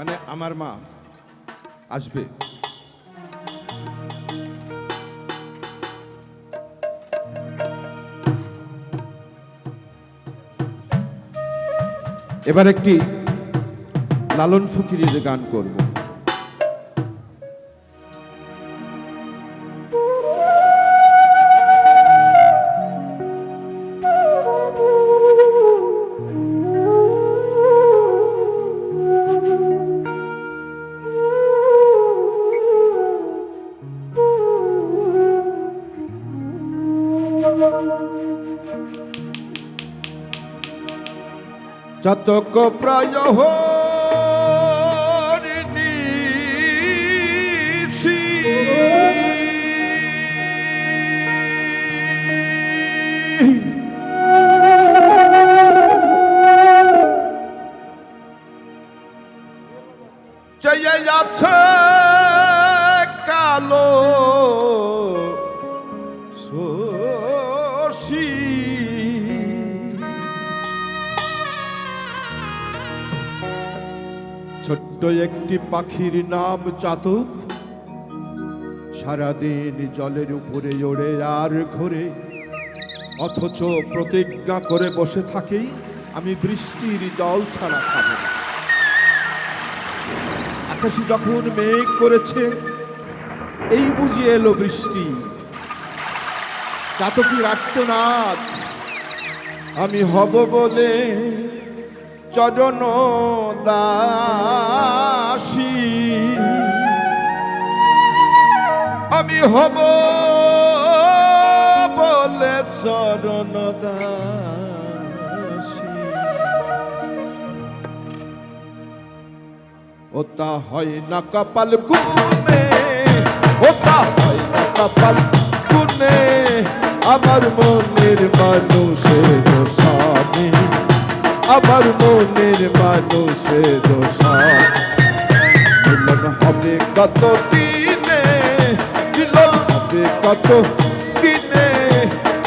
মানে আমার মা আসবে। এবার একটি লালন ফকিরের গান করব। চাতক প্রায় হরিণীষি। ছোট্ট একটি পাখির নাম চাতক। সারাদিন জলের উপরে ওড়ে আর ঘোরে। অথচ প্রতিজ্ঞা করে বসে থাকি, আমি বৃষ্টির জল ছাড়া খাব। আকাশে যখন মেঘ করেছে, এই বুঝি এলো বৃষ্টি। চাতকির আত্মনাদ আমি হব বলে চরণ দাসী আমি হব বলে চরণ ওটা হয় না কপাল গুনে ওটা হয় না কপাল গুনে আমার মনের মানুষের স্বামী আমার মনের মানুষের দোষা মিলন হবে কত দিনে মিলন হবে কত দিনে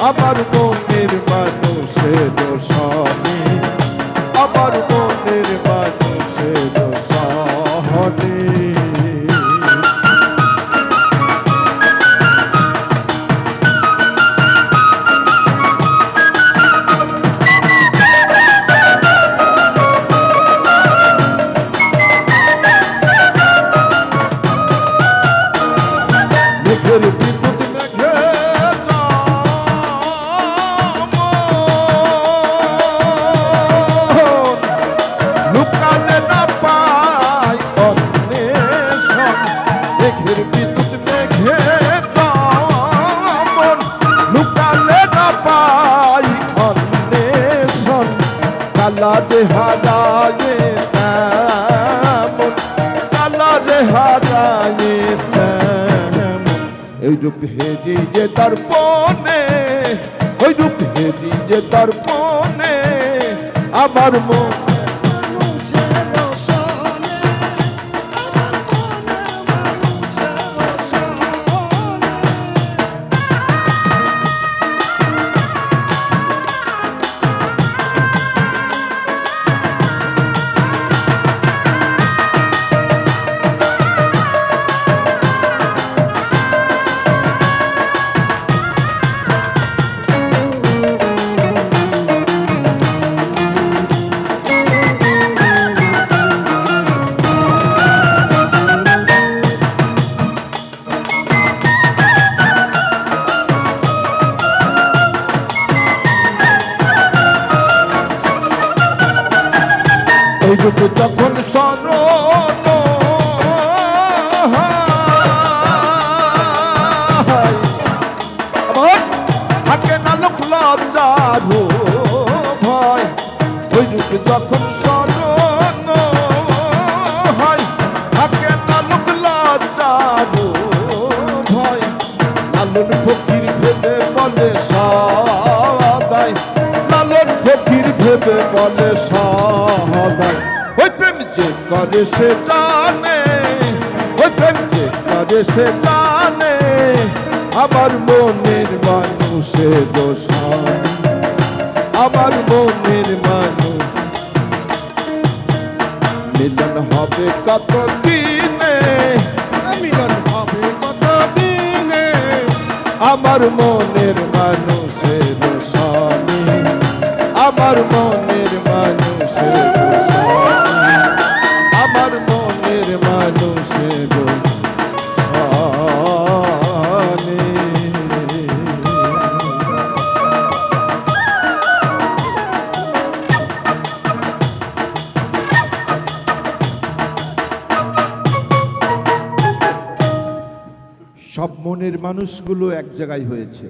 আমার মনের মানুষের দোষানি আমার মনের মানুষের দোষানি মেঘের কালা দেহারায়ে তেমন কালা দেহারায়ে তেমন এই রূপ হেরিয়ে পনে ওই রূপ হেরিয়ে পনে আমার মন রূপ যখন স্মরণ থাকে না লোক লজ্জার ভয়। ওই রূপ যখন স্মরণ হয়, থাকে না লোক লজ্জার ভয়। লালন ফকির ভেবে বলে সদাই লালন ফকির ভেবে বলে সদাই ওই প্রেম যে করে সে জানে, ওই প্রেম যে করে সে জানে, আমার মনের মানুষে দোষ আমার মনের মানুষ। মিলন হবে কত দিনে মিলন হবে কত দিনে আমার মনের মানুষের স্বামী আমার মনের সব মনের মানুষগুলো এক জায়গায় হয়েছে।